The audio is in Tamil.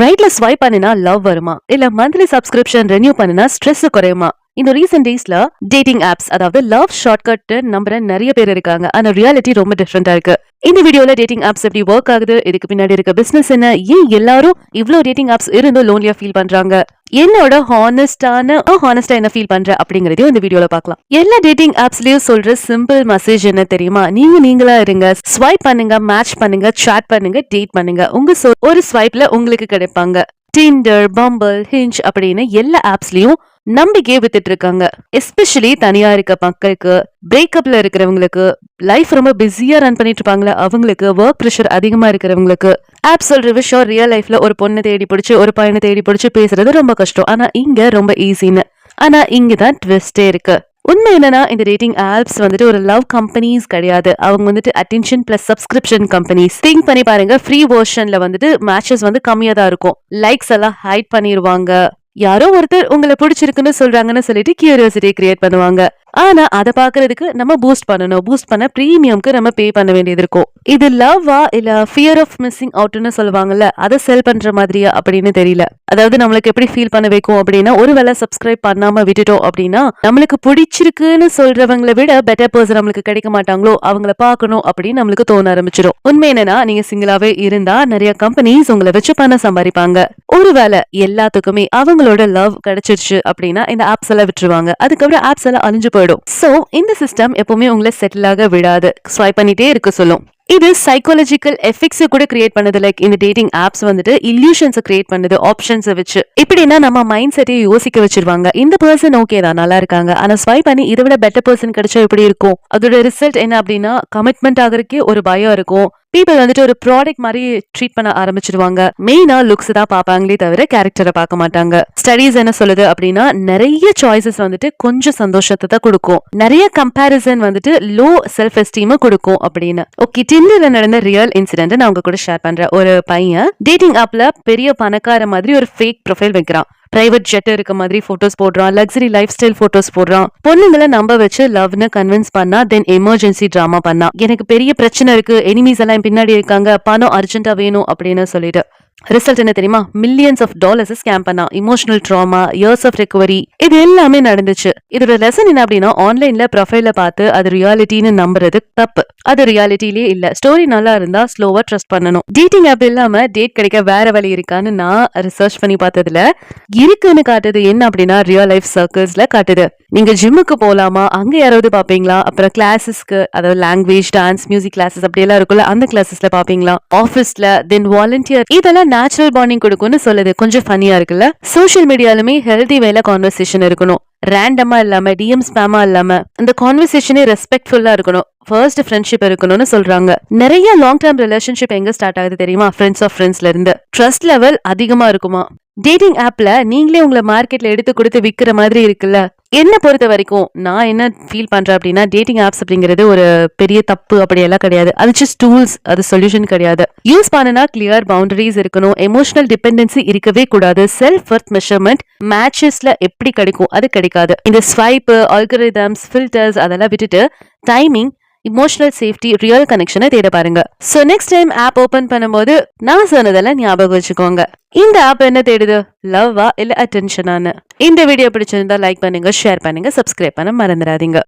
ரைட்ல ஸ்வைப் பண்ணினா லவ் வருமா? இல்ல மந்த்லி சப்ஸ்கிரிப்ஷன் ரெனியூ பண்ணினா ஸ்ட்ரெஸ் குறையுமா? இந்த ரீசெண்ட் டேஸ்ல டேட்டிங் ஆப்ஸ் அதாவது லவ் ஷார்ட்கட் நம்புற நிறைய பேர் இருக்காங்க. ஆனா ரியாலிட்டி ரொம்ப டிஃப்ரெண்டா இருக்கு. இந்த வீடியோல டேட்டிங் ஆப்ஸ் எப்படி ஒர்க் ஆகுது? இதுக்கு பின்னாடி இருக்க பிசினஸ் என்ன? ஏன் எல்லாரும் இவ்வளவு டேட்டிங் ஆப்ஸ் இருந்தும் லோன்லியா ஃபீல் பண்றாங்க? என்னோட ஹானஸ்டான ஹானஸ்டா என்ன ஃபீல் பண்ற அப்படிங்கறதையும் இந்த வீடியோல பார்க்கலாம். எல்லா டேட்டிங் ஆப்ஸ்லயும் சொல்ற சிம்பிள் மெசேஜ் என்ன தெரியுமா? நீங்க நீங்களா இருங்க ஸ்வைப் பண்ணுங்க மேட்ச் பண்ணுங்க சாட் பண்ணுங்க டேட் பண்ணுங்க. உங்க ஒரு ஸ்வைப்ல உங்களுக்கு கிடைப்பாங்க. டிண்டர் பம்பிள் ஹிஞ்ச் அப்படின்னு எல்லா ஆப்ஸ்லயும் நம்பிக்கையை வித்துட்டு இருக்காங்க எஸ்பெஷலி தனியா இருக்க மக்களுக்கு பிரேக்கப்ல இருக்கிறவங்களுக்கு லைஃப் ரொம்ப பிஸியா ரன் பண்ணிட்டு இருப்பாங்களே அவங்களுக்கு ஒர்க் ப்ரெஷர் அதிகமா இருக்கிறவங்களுக்கு ஆப் சொல்ற விஷயம் ரியல் லைஃப்ல ஒரு பொண்ணை தேடி பிடிச்சி ஒரு பையனை தேடி பிடிச்சி பேசுறது ரொம்ப கஷ்டம். ஆனா இங்க ரொம்ப ஈஸின்னு ஆனா இங்கதான் ட்விஸ்டே இருக்கு. உண்மை என்னன்னா இந்த டேட்டிங் ஆப்ஸ் வந்துட்டு ஒரு லவ் கம்பெனிஸ் கிடையாது. அவங்க வந்துட்டு attention plus subscription companies think பண்ணி பாருங்க ஃப்ரீ வேர்ஷன்ல வந்துட்டு மேட்சஸ் வந்து கம்மியா தான் இருக்கும். லைக்ஸ் எல்லாம் ஹைட் பண்ணிடுவாங்க யாரோ ஒருத்தர் உங்களை பிடிச்சிருக்குன்னு சொல்றாங்கன்னு சொல்லிட்டு கியூரியாசிட்டியை கிரியேட் பண்ணுவாங்க. ஆனா அதை பாக்குறதுக்கு நம்ம பூஸ்ட் பண்ணணும். பூஸ்ட் பண்ண ப்ரீமியம்க்கு நம்ம பே பண்ண வேண்டியது இருக்கும். இது லவ்வா இல்ல ஃபியர் ஆஃப் மிஸ்ஸிங் அவுட்னு சொல்லுவாங்கல்ல அதை செல் பண்ற மாதிரியா அப்படின்னு தெரியல. அதாவது நம்மளுக்கு எப்படி ஃபீல் பண்ண வைக்கும் அப்படின்னா ஒருவேளை சப்ஸ்கிரைப் பண்ணாம விட்டுட்டோம் அப்படின்னா நம்மளுக்கு பிடிச்சிருக்குன்னு சொல்றவங்களை விட பெட்டர் பர்சன் நம்மளுக்கு கிடைக்க மாட்டாங்களோ அவங்கள பார்க்கணும் அப்படின்னு நம்மளுக்கு தோண ஆரம்பிச்சிடும். உண்மை என்னன்னா நீங்க சிங்கிளாவே இருந்தா நிறைய கம்பெனிஸ் உங்களை வச்சு பணம் சம்பாதிப்பாங்க. ஒருவேளை எல்லாத்துக்குமே அவங்களோட லவ் கிடைச்சிருச்சு அப்படின்னா இந்த ஆப்ஸ் எல்லாம் விட்டுருவாங்க. அதுக்கப்புறம் ஆப்ஸ் எல்லாம் அழிஞ்சு போயிடும். சோ இந்த சிஸ்டம் எப்பவுமே உங்களை செட்டில் ஆக விடாது. ஸ்வைப் பண்ணிட்டே இருக்க சொல்லும். இது சைக்காலஜிக்கல் எஃபெக்ட்ஸ் கூட கிரியேட் பண்ணது. லைக் இந்த டேட்டிங் ஆப்ஸ் வந்துட்டு இல்யூஷன்ஸ் கிரியேட் பண்ணுது ஆப்ஷன்ஸை வச்சு. இப்படின்னா நம்ம மைண்ட் செட்டை யோசிக்க வச்சிருவாங்க. இந்த பர்சன் ஓகே தான் நல்லா இருக்காங்க. ஆனா ஸ்வைப் பண்ணி இதை விட பெட்டர் பர்சன் கிடைச்சா எப்படி இருக்கும்? அதோட ரிசல்ட் என்ன அப்படின்னா கமிட்மெண்ட் ஆகிறதுக்கே ஒரு பயம் இருக்கும். பீப்பிள் வந்துட்டு ஒரு ப்ராடக்ட் மாதிரி ட்ரீட் பண்ண ஆரம்பிச்சிருவாங்க மெயினா லுக்ஸ் தான் பார்ப்பாங்களே தவிர கேரக்டரை பார்க்க மாட்டாங்க. ஸ்டடீஸ் என்ன சொல்லுது அப்படின்னா நிறைய சாய்ஸஸ் வந்துட்டு கொஞ்சம் சந்தோஷத்தை தான் கொடுக்கும். நிறைய கம்பேரிசன் வந்துட்டு லோ செல்ஃப் எஸ்டீம் கொடுக்கும் அப்படின்னு. ஓகே டிண்டர்ல நடந்த ரியல் இன்சிடென்ட் நான் உங்க கூட ஷேர் பண்றேன். ஒரு பையன் டேட்டிங் ஆப்ல பெரிய பணக்கார மாதிரி ஒரு ஃபேக் ப்ரொஃபைல் வைக்கிறான். பிரைவேட் ஜெட் இருக்க மாதிரி போட்டோஸ் போடுறான் லக்ஸரி லைஃப் ஸ்டைல் போட்டோஸ் போடுறான். பொண்ணுங்களை நம்ப வச்சு லவ்னு கன்வின்ஸ் பண்ணா தென் எமர்ஜென்சி டிராமா பண்ணா. எனக்கு பெரிய பிரச்சனை இருக்கு எனிமீஸ் எல்லாம் என் பின்னாடி இருக்காங்க பணம் அர்ஜென்ட்டா வேணும் அப்படின்னு சொல்லிட்டு. ரிசல்ட் என்ன தெரியுமா? மில்லியன்ஸ் ஆஃப் டாலர்ஸ் ஸ்கேம் பண்ணா. Emotional drama years of recovery இது எல்லாமே நடந்துச்சு. இதோட லெசன் என்ன அப்படின்னா ஆன்லைன்ல ப்ரொஃபைல பார்த்து அது ரியாலிட்டின்னு நம்புறது தப்பு. அது ரியாலிட்டிலே இல்ல. ஸ்டோரி நல்லா இருந்தா ஸ்லோவா ட்ரஸ்ட் பண்ணணும். டேட்டிங் ஆப் இல்லாம டேட் கிடைக்க வேற வழி இருக்கான்னு நான் ரிசர்ச் பண்ணி பார்த்ததுல இருக்குன்னு காட்டுது என்ன அப்படின்னா ரியல் லைஃப் சர்க்கிள்ஸ்ல காட்டுது. நீங்க ஜிம்முக்கு போலாமா? அங்க யாராவது பாப்பீங்களா அப்புறம் கிளாஸஸ்க்கு அதாவது லாங்குவேஜ் டான்ஸ் மியூசிக் கிளாஸஸ் அப்படி எல்லாம் இருக்குல்ல அந்த கிளாஸஸ்ல பாப்பீங்களா ஆபீஸ்ல தென் வாலண்டியர் இதெல்லாம் நேச்சுரல் பாண்டிங் கொடுக்கும்னு சொல்லுது. கொஞ்சம் ஃபனியா இருக்குல்ல? சோஷியல் மீடியாலுமே ஹெல்தி வேல கான்வர்சேஷன் இருக்கணும். ரேண்டமா இல்லாம டிஎம் ஸ்பேமா இல்லாம அந்த கான்வர்சேஷனே ரெஸ்பெக்ட்ஃபுல்லா இருக்கணும். ஃபர்ஸ்ட் ஃப்ரெண்ட்ஷிப் இருக்கணும்னு சொல்றாங்க. நிறைய லாங் டேர்ம் ரிலேஷன்ஷிப் எங்க ஸ்டார்ட் ஆகுது தெரியுமா? ஃப்ரெண்ட்ஸ் ஆஃப் ஃப்ரெண்ட்ஸ்ல இருந்து. ட்ரஸ்ட் லெவல் அதிகமா இருக்குமா? டேட்டிங் ஆப்ல நீங்களே உங்களை மார்க்கெட்ல எடுத்து கொடுத்து விக்கிற மாதிரி இருக்குல்ல? என்னை பொறுத்த வரைக்கும் நான் என்ன ஃபீல் பண்ணுறேன் அப்படின்னா டேட்டிங் ஆப்ஸ் அப்படிங்கிறது ஒரு பெரிய தப்பு அப்படியெல்லாம் கிடையாது. அது ஜஸ்ட் டூல்ஸ் அது சொல்யூஷன் கிடையாது. யூஸ் பண்ணுனா கிளியர் பவுண்டரிஸ் இருக்கணும். எமோஷனல் டிபெண்டன்சி இருக்கவே கூடாது. செல்ஃப் ஒர்த் மெஷர்மெண்ட் மேட்சஸ்ல எப்படி கிடைக்கும்? அது கிடைக்காது. இந்த ஸ்வைப்பு ஆல்கரிதம்ஸ் ஃபில்டர்ஸ் அதெல்லாம் விட்டுட்டு டைமிங் இமோஷனல் சேஃப்டி ரியல் கனெக்ஷனை தேட பாருங்க. So next time app open பண்ணும்போது நான் சொன்னதெல்லாம் ஞாபகம் வச்சுக்கோங்க. இந்த ஆப் என்ன தேடுது? லவ்வா இல்ல அட்டென்ஷனானு இந்த வீடியோ பிடிச்சிருந்தா லைக் பண்ணுங்க ஷேர் பண்ணுங்க சப்ஸ்கிரைப் பண்ண மறந்துடாதீங்க.